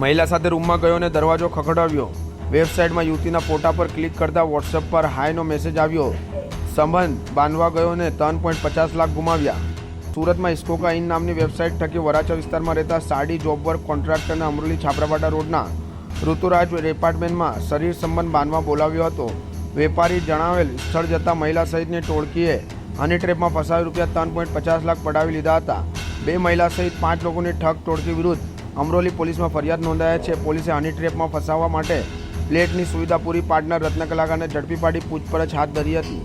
મહિલા સાથે રૂમમાં ગયો અને દરવાજો ખખડાવ્યો. વેબસાઇટમાં યુવતીના ફોટા પર ક્લિક કરતા વોટ્સએપ પર હાયનો મેસેજ આવ્યો. સંબંધ બાંધવા ગયો અને ત્રણ પોઈન્ટ પચાસ લાખ ગુમાવ્યા. સુરતમાં ઇસ્કોકા ઇન નામની વેબસાઇટ થકી વરાછા વિસ્તારમાં રહેતા સાડી જોબ વર્ક કોન્ટ્રાક્ટ અને અમરોલી છાપરાપાટા રોડના ઋતુરાજ એપાર્ટમેન્ટમાં શરીર સંબંધ બાંધવા બોલાવ્યો હતો. વેપારી જણાવેલ સ્થળ જતા મહિલા સહિતની ટોળકીએ હની ટ્રેપમાં ફસાવી રૂપિયા ત્રણ પોઈન્ટ પચાસ લાખ પડાવી લીધા હતા. બે મહિલા સહિત પાંચ લોકોની ઠગ ટોળકી વિરુદ્ધ અમરોલી પોલીસમાં ફરિયાદ નોંધાયા છે. પોલીસે હની ટ્રેપમાં ફસાવવા માટે પ્લેટની સુવિધા પૂરી પાડનાર રત્ન કલાકારને ઝડપી પાડી પૂછપરછ હાથ ધરી હતી.